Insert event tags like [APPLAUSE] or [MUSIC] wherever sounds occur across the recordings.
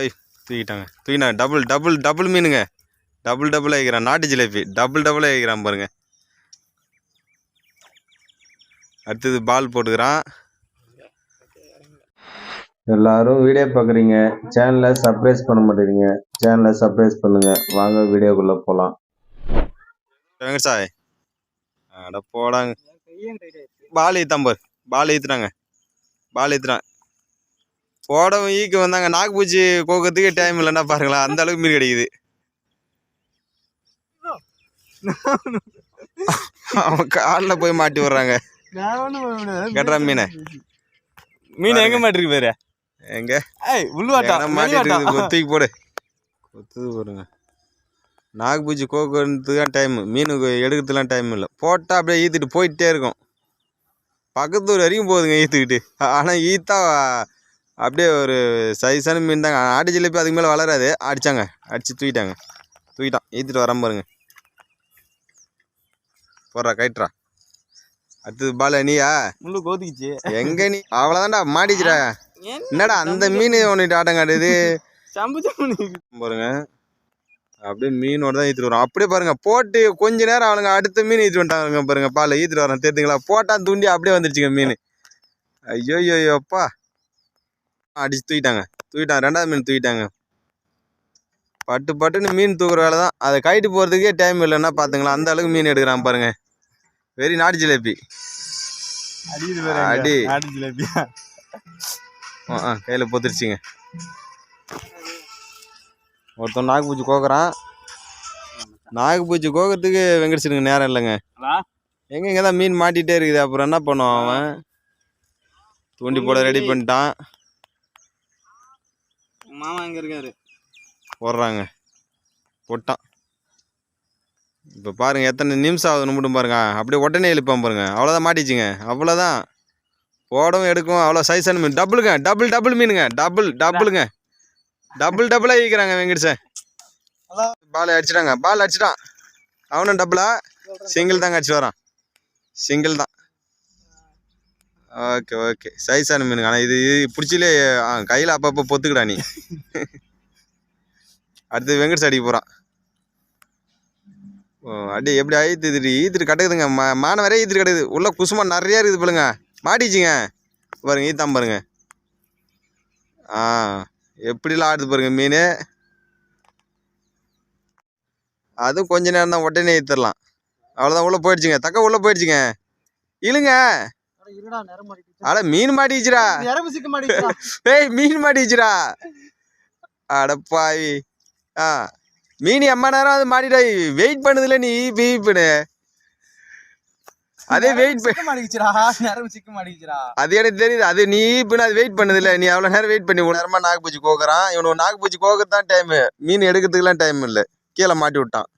ஏய் தூக்கிட்டாங்க. தூக்கிட்டாங்க டபுள் டபுள் டபுள் மீனுங்க. டபுள் டபுள் ஆகிக்கிறான் நாட்டு ஜிலேபி. டபுள் டபுள் ஆகிக்கிறான் பாருங்க. அடுத்தது பால் போட்டுக்கிறான். எல்லாரும் வீடியோ பார்க்குறீங்க சேனலை சப்ஸ்கிரைப் பண்ண மாட்டேங்கிறீங்க. சேனலை சப்ஸ்கிரைப் பண்ணுங்க. வாங்க வீடியோக்குள்ளே போகலாம் வெங்கட் சாய். அட போடாங்க. பால் ஈத்தான் பாரு பால் ஈத்துறாங்க பால் ஈத்துறான் போடவும் ஈக்கு வந்தாங்க. நாக்குப்பூச்சி கோக்கிறதுக்கே டைம் இல்லைன்னா பாருங்களேன். அந்த அளவுக்கு மீன் கிடைக்குது. அவன் காலில் போய் மாட்டி விடுறாங்க. கட்டுறா மீனை? மீன் எங்க மாட்டிருக்கு பேரு? எங்க? உள்வாட்டா இருக்குது, தூக்கி போடு. கொத்துது பாருங்க. நாக்குப்பூச்சி கோக்கிறதுக்கு தான் டைம் மீன் எடுக்கிறதுலாம் டைம் இல்லை. போட்டால் அப்படியே ஈத்துட்டு போயிட்டே இருக்கும். பக்கத்து ஊர் வரைக்கும் போகுதுங்க ஈத்துக்கிட்டு. ஆனால் ஈத்தா அப்படியே ஒரு சைஸான மீன் தாங்க. ஆட்டு ஜிலேபி அதுக்கு மேலே வளராது. அடிச்சாங்க. அடிச்சு தூக்கிட்டாங்க. தூக்கிட்டான். ஈத்துட்டு வராம பாருங்க. போடுறா கைட்ரா அடுத்தது பால நீயா? முள்ளு கோதிக்குச்சு. எங்க நீ? அவ்வளோதான்டா மாட்டிச்சுடா என்னடா அந்த மீன் ஒன்று ஆட்டம் காட்டுது? பாருங்க. அப்படியே மீனோட தான் ஈத்துட்டு வரோம் அப்படியே பாருங்க போட்டு கொஞ்ச நேரம் அவனுங்க அடுத்த மீன் ஈத்துட்டு வந்துட்டாங்க பாருங்க. பால் ஈத்துட்டு வரேன். தெரிஞ்சுங்களா போட்டான் தூண்டி அப்படியே வந்துருச்சுங்க மீன். ஐயோ ஐயோ அப்பா. அடிச்சு தூக்கிட்டாங்க. தூக்கிட்டாங்க. ரெண்டாவது மீன் தூக்கிட்டாங்க. பட்டு பட்டுன்னு மீன் தூக்குற வேலை தான். அதை கைட்டு போகிறதுக்கே டைம் இல்லைன்னா பார்த்துங்களா அந்த அளவுக்கு மீன் எடுக்கிறான் பாருங்க. வெரி நாட்டு ஜிலேபி. அடி. ஆடு ஜிலேபியா ஆ ஆ கையில் பொத்துருச்சுங்க. ஒருத்தன் நாக்குப்பூச்சி கோக்குறான். நாக்குப்பூச்சி கோக்கிறதுக்கு வெங்கடேசனுக்கு நேரம் இல்லைங்க? எங்க இங்கே தான் மீன் மாட்டிகிட்டே இருக்குது. அப்புறம் என்ன பண்ணுவான் அவன்? தூண்டி போட ரெடி பண்ணிட்டான். மாமா எங்க இருக்காரு? போடுறாங்க. போட்டான். இப்போ பாருங்க எத்தனை நிமிஷம் ஆகுதுன்னு மட்டும் பாருங்க. அப்படியே உடனே எழுப்பான் பாருங்க. அவ்வளோதான் மாட்டிச்சுங்க. அவ்வளோதான் போடவும் எடுக்கும் அவ்வளோ சைஸான மீன் டபுளுங்க டபுள் டபுள் மீனுங்க டபுள் டபுளுங்க டபுள் டபுளாக ஈக்கிறாங்க வெங்கடேசன். பால் அடிச்சிட்டாங்க. பால் அடிச்சிட்டான். அவனும் டபுளா சிங்கிள் தாங்க அடிச்சு வரான். சிங்கிள் தான். Okay okay. சைஸான மீனுங்க. ஆனால் இது பிடிச்சிலே கையில் அப்பப்போ பொத்துக்கடா நீ. அடுத்து வெங்கட் அடிக்க போகிறான் ஓ அடி எப்படி ஈத்துட்டு ஈத்துட்டு கிடக்குதுங்க. மா மானவரே வரைய ஈத்துட்டு கிடக்குது. உள்ள குசுமா நிறையா இருக்குது பாருங்க. மாட்டிச்சுங்க பாருங்க ஈத்தான் பாருங்க. ஆ எப்படிலாம் ஆடுது பாருங்க மீன். அதுவும் கொஞ்ச நேரம் தான் உடனே ஈத்துடலாம். அவ்வளோதான் உள்ளே போயிடுச்சுங்க. தக்க உள்ளே போயிடுச்சுங்க. இழுங்க. இருடா நேரம் மாட்டிக்கிச்சு. அட மீன் மாட்டிச்சுடா நேரம் சிக்க ஏய் மீன் மாட்டிச்சுடா அடப்பாவி ஆ மீன் எம்மா நேரம் அது மாட்டிடா. வெயிட் பண்ணுதுல நீ ஈப்பு ஈப்புன்னு அதே வெயிட் சிக்க மாட்டேங்குச்சுடா நேரம் சிக்க மாட்டேங்குச்சுடா அது எனக்கு தெரியுது அது நீ ஈப்புன்னு அது வெயிட் பண்ணுதுல. நீ அவ்வளோ நேரம் வெயிட் பண்ணி ஒரு நேரமா நாக்குப்பூச்சி கோக்குறான். இவனுக்கு நாக்குப்பூச்சி கோக்குறது தான் டைமு மீன் எடுக்கிறதுக்குலாம் டைம் இல்லை. கீழே மாட்டி விட்டான்.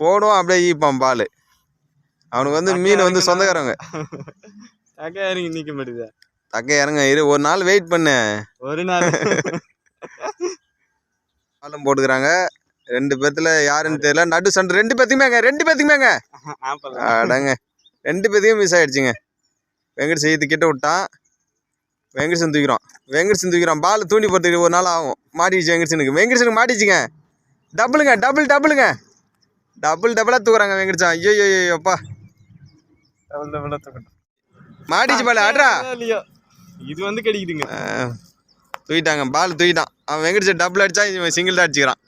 போடும் அப்படியே ஈப்பான் பால். அவனுக்கு வந்து மீன் வந்து சொந்தக்காரங்க. தக்க இறங்கி நிக்க மாட்டேங்குது? தக்க இறங்க இரு ஒரு நாள் வெயிட் பண்ணு. ஒரு நாள். பாலம் போட்டுக்கிறாங்க. ரெண்டு பேத்துல யாருன்னு தெரியல. நடு சண்டை. ரெண்டு பேத்துக்குமேங்க ரெண்டு பேத்துக்குமேங்க அடங்க. ரெண்டு பேத்துக்கும் மிஸ் ஆயிடுச்சுங்க. வெங்கட் செய்து கிட்ட விட்டான். வெங்கடேசன் தூக்கிறோம். வெங்கடேசன் தூக்கிறோம். பால் தூண்டி போகிறதுக்கு ஒரு நாள் ஆகும். மாட்டிடுச்சு வெங்கடேசனுக்கு வெங்கடேசனுக்கு மாட்டிச்சுங்க. டபுளுங்க டபுள் டபுளுங்க. டபுள் டபுளாக தூக்குறாங்க வெங்கடேசன் ஐயோ ஐயோ அப்பா. டபுள் டபுளா தூக்கட்டும். மாட்டிச்சு பால் ஆட்ரா இது வந்து கிடைக்குதுங்க. தூக்கிட்டாங்க. பால் தூக்கிட்டான். அவன் வெங்கடேசன் டபுள் அடிச்சா இவன் சிங்கிள் தான் அடிச்சுக்கிறான்.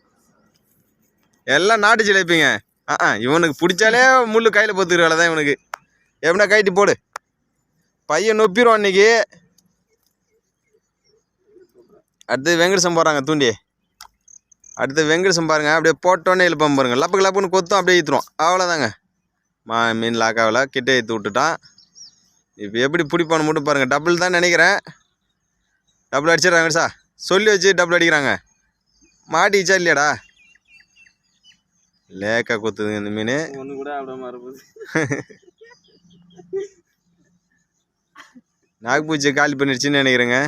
எல்லாம் நாட்டு ஜிலேபிங்க. ஆ ஆ இவனுக்கு பிடிச்சாலே முள்ளு கையில் பொத்துக்கிற வேலை தான் இவனுக்கு. எப்படின்னா கைட்டு போடு. பையன் நொப்பிடுவான் இன்னைக்கு. அடுத்து வெங்கடேசன் போடுறாங்க தூண்டி அடுத்து வெங்கடேசன் பாருங்க அப்படியே போட்டோன்னே இழுப்பான் பாருங்க. லப்புக்கு லப்புன்னு கொத்தும் அப்படியே ஈத்துருவான் அவ்வளோதாங்க மா மீன் லாக்காவில் கிட்ட ஏற்றி விட்டுட்டான். இப்போ எப்படி பிடிப்பான்னு மட்டும் பாருங்கள் டபுள் தான் நினைக்கிறேன். டபுள் அடிச்சிடுறாங்க சார். சொல்லி வச்சு டபுள் அடிக்கிறாங்க. மாட்டிச்சா இல்லையாடா? லேக்கா குத்துதுங்க இந்த மீன். ஒண்ணு கூட அப்படியே மறுபோது நாகப்பூச்சி காலி பண்ணிடுச்சுன்னு நினைக்கிறேங்க.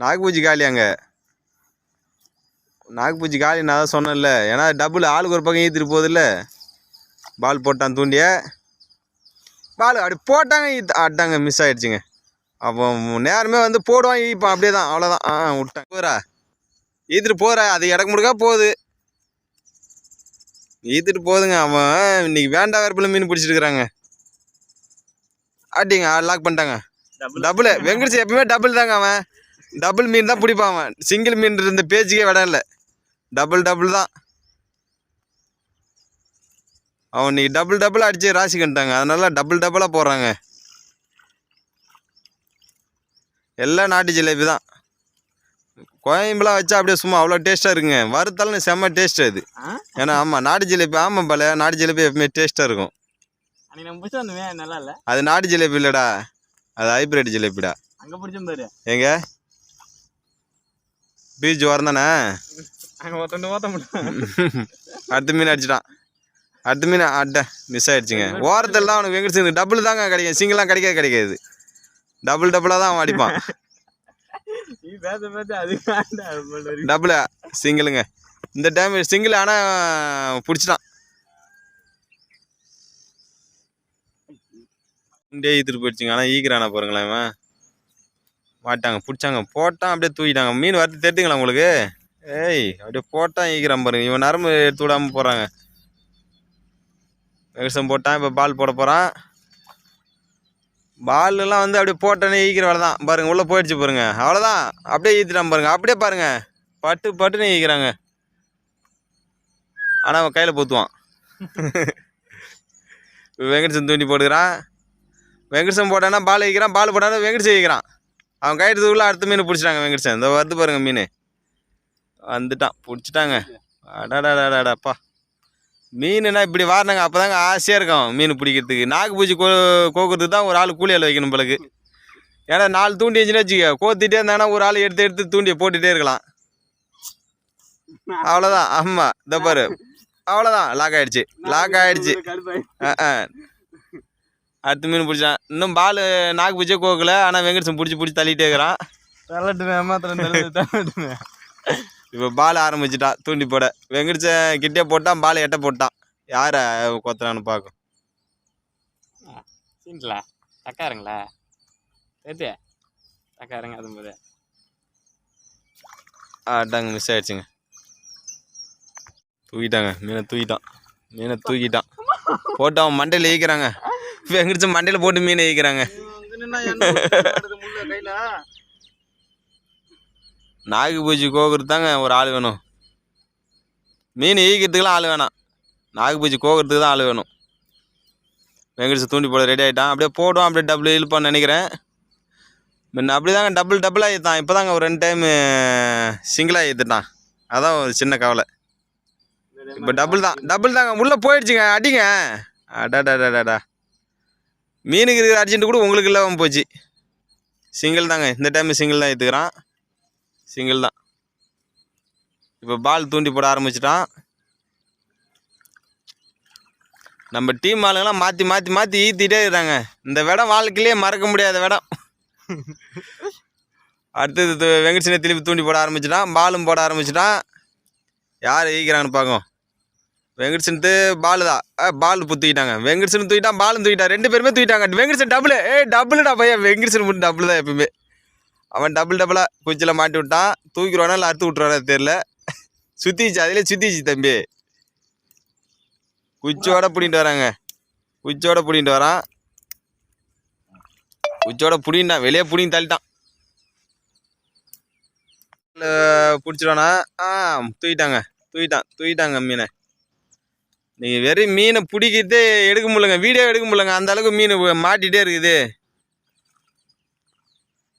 நாகப்பூச்சி காலியாங்க நாகப்பூச்சி காலி நான் தான் சொன்னேன்ல. ஏன்னா டபுள் ஆளுக்கு ஒரு பக்கம் ஈத்துட்டு போகுதுல்ல. பால் போட்டான் தூண்டிய. பால் அப்படி போட்டாங்க ஈத்து. ஆட்டாங்க மிஸ் ஆயிடுச்சுங்க. அப்போ நேரமே வந்து போடுவான் ஈப்பான். அப்படியே தான் அவ்வளோதான் ஆ விட்டேன். போகிறா ஈத்துட்டு போகிறா அது இடக்கு முடுக்கா போகுது. ஈத்துட்டு போகுதுங்க. அவன் இன்னைக்கு வேண்டா வேறுபில் மீன் பிடிச்சிட்டு இருக்கிறாங்க ஆட்டிங்க லாக் பண்ணிட்டாங்க. டபுள் வெங்கடேஷ் எப்பவுமே டபுள் தாங்க அவன். டபுள் மீன் தான் பிடிப்பான் அவன். சிங்கிள் மீன் இருந்த பேச்சுக்கே விடம் இல்லை. டபுள் டபுள் தான். அவன் இன்னைக்கு டபுள் டபுள் அடிச்சு ராசி கண்டாங்க. அதனால டபுள் டபுளாக போடுறாங்க. எல்லாம் நாட்டு ஜிலேபி தான். கோயம்புலாம் வச்சா அப்படியே சும்மா அவ்வளோ டேஸ்ட்டாக இருக்குங்க. வறுத்தாலும் செம்ம டேஸ்ட் அது? ஏன்னா ஆமாம் நாட்டு ஜிலேபி ஆமாம் பல. நாட்டு ஜிலேபி எப்பவுமே டேஸ்ட்டாக இருக்கும். அது நாட்டு ஜிலேபி இல்லைடா. அது ஹைப்ரிட் ஜிலேபிடா. எங்க? பீச் ஓரம் தானே? அங்க ஒருத்தண்டு ஓத்த முடியும் அடுத்த மீன் அடிச்சிட்டான். அடுத்த மீன் அட்ட மிஸ் ஆயிடுச்சுங்க. ஓரத்தில் தான் அவனுக்கு வெங்கட் டபுள் தாங்க கிடைக்கும். சிங்கிளாக கிடைக்காது கிடைக்காது. டபுள் டபுளாக தான் அவன் அடிப்பான். டபுளா சிங்கிளுங்க இந்த டைம் சிங்கிள் ஆனால் பிடிச்சிட்டான். இண்டே ஈத்துட்டு போயிடுச்சுங்க. ஆனால் ஈக்கிறானா பாருங்களேன் மாட்டாங்க பிடிச்சாங்க. போட்டான் அப்படியே தூக்கிட்டாங்க. மீன் வரத்து தெரிஞ்சுங்களா உங்களுக்கு? ஏய் அப்படியே போட்டான் ஈக்கிறான் பாருங்க. இவன் நரம்பு எடுத்து விடாமல் போகிறாங்க வெங்கசம் போட்டான் இப்போ பால் போட போகிறான் பால்லாம் வந்து அப்படியே போட்டோன்னே ஈக்கிற வேலை தான். பாருங்கள் உள்ளே போயிடுச்சு பாருங்க. அவ்வளோதான் அப்படியே ஈத்துட்டான் பாருங்க. அப்படியே பாருங்க. பட்டு பட்டுன்னு ஈக்கிறாங்க ஆனால் அவன் கையில் பொத்துவான். [LAUGHS] வெங்கடேசன் தூண்டி போட்டுக்கிறான். வெங்கடேசன் போட்டானா பால் ஈக்கிறான் பால் போட்டானா வெங்கடேசன் ஈக்கிறான் அவன் கையெடுத்துக்குள்ள அடுத்த மீன் பிடிச்சிட்டாங்க வெங்கடேசன். இந்த வருது பாருங்க மீன். வந்துட்டான். பிடிச்சிட்டாங்க. அடாடாடாடாப்பா மீனுனா இப்படி வாரினாங்க அப்போ தாங்க ஆசையாக இருக்கும் மீன் பிடிக்கிறதுக்கு. நாக்கு பூச்சி கோ கோக்குறதுக்கு தான் ஒரு ஆள் கூலி ஆள் வைக்கணும் பிறகு ஏன்னா நாலு தூண்டி வச்சுன்னு வச்சுக்க கோத்திட்டே இருந்தாங்கன்னா ஒரு ஆள் எடுத்து எடுத்து தூண்டியை போட்டுகிட்டே இருக்கலாம். அவ்வளோதான் ஆமாம் இந்த பாரு. அவ்வளோதான் லாக் ஆயிடுச்சு. லாக் ஆயிடுச்சு. கடுப்பாயி. ஆ ஆ. அடுத்த மீன் பிடிச்சான். இன்னும் பால் நாக்கு பூச்சியே கோக்கல ஆனால் வெங்கடேசன் பிடிச்சி பிடிச்சி தள்ளிட்டே இருக்கிறான். தள்ளட்டுமே ஏமாத்திரம் இப்போ பால் ஆரம்பிச்சிட்டான் தூண்டி போட. வெங்கடேசன் கிட்டே போட்டான் பால் எட்ட போட்டான். யாரை கொத்துறான்னு பார்க்கும் சீன்ல தக்காருங்களா? சேர்த்து தக்காருங்க அது போது ஆட்டாங்க மிஸ் ஆயிடுச்சுங்க. தூக்கிட்டாங்க மீனை தூக்கிட்டான். மீனை தூக்கிட்டான். போட்டு அவன் மண்டையில் ஈக்கிறாங்க வெங்கடேசன் மண்டையில் போட்டு மீன் ஈக்கிறாங்க நாகு பூஜை கோக்குறது தாங்க ஒரு ஆள் வேணும். மீன் ஈக்கிறதுக்கெலாம் ஆள் வேணாம். நாகு பூஜை கோக்குறதுக்கு தான் ஆள் வேணும். வெங்கடேஷ் தூண்டி போட ரெடி ஆகிட்டான் அப்படியே போடுவான் அப்படியே டபுள் இழுப்பான்னு நினைக்கிறேன். முன்ன அப்படி தாங்க டபுள் டபுளாக ஏற்றான் இப்போ தாங்க ஒரு ரெண்டு டைமு சிங்கிளாக ஏற்றுட்டான் அதான் ஒரு சின்ன கவலை. இப்போ டபுள் தான். டபுள் தாங்க. உள்ளே போயிடுச்சுங்க. அடிங்க. அடாடாடாடாடா மீனுக்கு இருக்கிற அர்ஜென்ட் கூட உங்களுக்கு இல்லாமல் போச்சு. சிங்கிள் தாங்க. இந்த டைம் சிங்கிள் தான் ஏற்றுக்கிறான் சிங்கிள் தான். இப்போ பால் தூண்டி போட ஆரம்பிச்சிட்டான். நம்ம டீம் ஆளுங்கெல்லாம் மாற்றி மாற்றி மாற்றி ஈத்திட்டே இருக்கிறாங்க இந்த விடம் வாழ்க்கையிலே மறக்க முடியாத விடம். அடுத்தது வெங்கடேசனை திருப்பி தூண்டி போட ஆரம்பிச்சிட்டான். பாலும் போட ஆரம்பிச்சிட்டான். யார் ஈக்கிறாங்கன்னு பார்க்கும் வெங்கடேசன்ட்டு பால் தான். பால் தூக்கிட்டாங்க வெங்கடேசன் தூக்கிட்டான் பாலும் தூக்கிட்டான். ரெண்டு பேருமே தூக்கிட்டாங்க. வெங்கடேசன் டபுள் ஏ டபுள்டா பையன். வெங்கடேசன் மட்டும் டபுள் தான் எப்பவுமே அவன் டபுள் டபுளாக குச்சியில் மாட்டி விட்டான். தூக்கிடுவானா இல்லை அறுத்து விட்ருவானா தெரில சுத்திச்சு அதிலே சுத்திச்சு தம்பி. குச்சோட பிடிங்கிட்டு வராங்க. குச்சோட பிடிங்கிட்டு வரான். குச்சோட பிடிங்கிட்டான். வெளியே பிடிங்கி தள்ளிட்டான். பிடிச்சிடுவானா ஆ தூக்கிட்டாங்க. தூக்கிட்டான். தூக்கிட்டாங்க மீனை. நீங்கள் வெறும் மீனை பிடிக்கிறதே எடுக்க முடியலங்க. வீடியோ எடுக்க முடியலங்க. அந்த அளவுக்கு மீன் மாட்டிகிட்டே இருக்குது.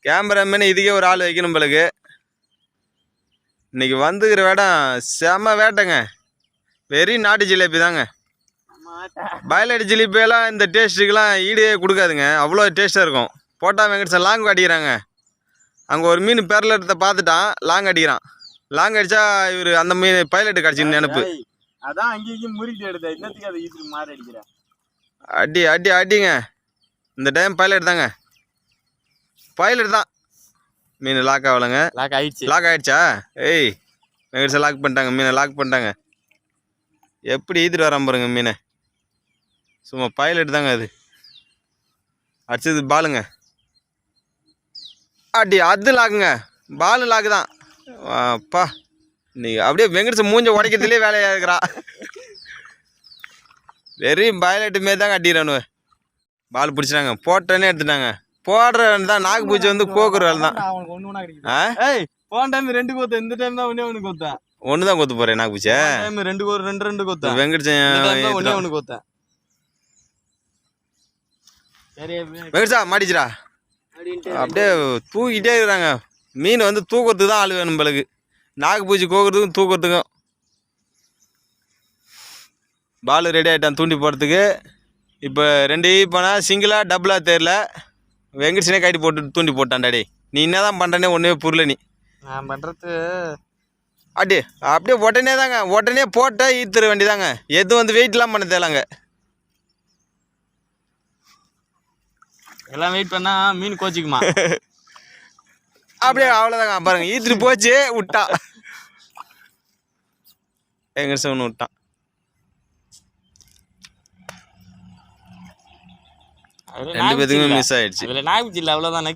கேமராமேனு இதுக்கே ஒரு ஆள் வைக்கணும் பிள்ளைக்கு இன்றைக்கி வந்துக்கிற வேடம் செம வேட்டைங்க. வெறும் நாட்டு ஜிலேபி தாங்க. பயலடி ஜிலேபியெல்லாம் இந்த டேஸ்ட்டுக்கெலாம் ஈடே கொடுக்காதுங்க. அவ்வளோ டேஸ்ட்டாக இருக்கும். போட்டா வெங்கடேசன் லாங் அடிக்கிறாங்க. அங்கே ஒரு மீன் பெரலட்டத்தை பார்த்துட்டான். லாங் அடிக்கிறான். லாங் அடித்தா இவர் அந்த மீன் பைலட்டு கிடச்சின்னு நினப்பு. அதான் அங்கேயும் முறுக்கிட்டு எடுத்த இன்னத்துக்கு அதை ஈத்துட்டு மாறி அடிக்கிற? அடி அடி அடிங்க. இந்த டைம் பைலட் தாங்க. பைலட் தான். மீன் லாக் ஆகலைங்க. லாக் ஆயிடுச்சு. லாக் ஆயிடுச்சா? ஏய் வெங்கடேசன் லாக் பண்ணிட்டாங்க. மீனை லாக் பண்ணிட்டாங்க. எப்படி ஈத்துட்டு வரான் பாருங்க மீனை. சும்மா பைலட் தாங்க அது. அடிச்சது பாலுங்க. அடி அது லாக்குங்க பால் லாக்கு தான். அப்பா நீ அப்படியே வெங்கடேசன் மூஞ்ச உடைக்கிறதுலே வேலையாக இருக்கிறா? வெறும் பயலட்டு மாரி தாங்க அடிக்கிறானு பால் பிடிச்சிட்டாங்க. போட்டோன்னே எடுத்துட்டாங்க. போடுறவன் தான். நாக்கு பூச்சி வந்து கோக்குற வேலை தான். போன டைம் ரெண்டு கோத்த. இந்த டைம் தான் ஒண்ணே ஒண்ணு கோத்தேன் ஒன்று தான் கொத்து போகிறேன் நாக்கு பூச்சியை. டைம் ரெண்டு கோர் ரெண்டு ரெண்டு கோத்தேன் தான் ஒண்ணே வெங்கடேசன் ஒண்ணு கோத்தேன் சரி வெங்கடேசா மாட்டிச்சுடா. அப்படியே தூக்கிட்டே இருக்கிறாங்க. மீன் வந்து தூக்கிறதுக்கு தான் ஆள் வேணும் நம்மளுக்கு நாக்கு பூச்சி கோக்கிறதுக்கும் தூக்கிறதுக்கும். பால் ரெடி ஆகிட்டான் தூண்டி போகிறதுக்கு இப்போ ரெண்டு போனால் சிங்கிளாக டபுளாக தெரில வெங்கடேசனே கைட்டு போட்டு தூண்டி போட்டான் டாடி. நீ என்ன தான் பண்ணுறனே ஒன்றுமே புரியல நீ. நான் பண்றது அடி அப்படியே உடனே தாங்க. உடனே போட்டால் ஈத்துற வேண்டியதாங்க. எதுவும் வந்து வெயிட்லாம் பண்ண தேலாங்க எல்லாம் வெயிட் பண்ணா மீன் கோச்சிக்குமா? [LAUGHS] அப்படியே அவ்வளோதாங்க பாருங்க ஈத்துட்டு போச்சு விட்டா. வெங்கடேசன் ஒன்று விட்டான். ரெண்டு பேத்துக்குமே மிஸ் ஆயிடுச்சு. அதுல நாய்க்குச்சி இல்லை அவ்வளோதான்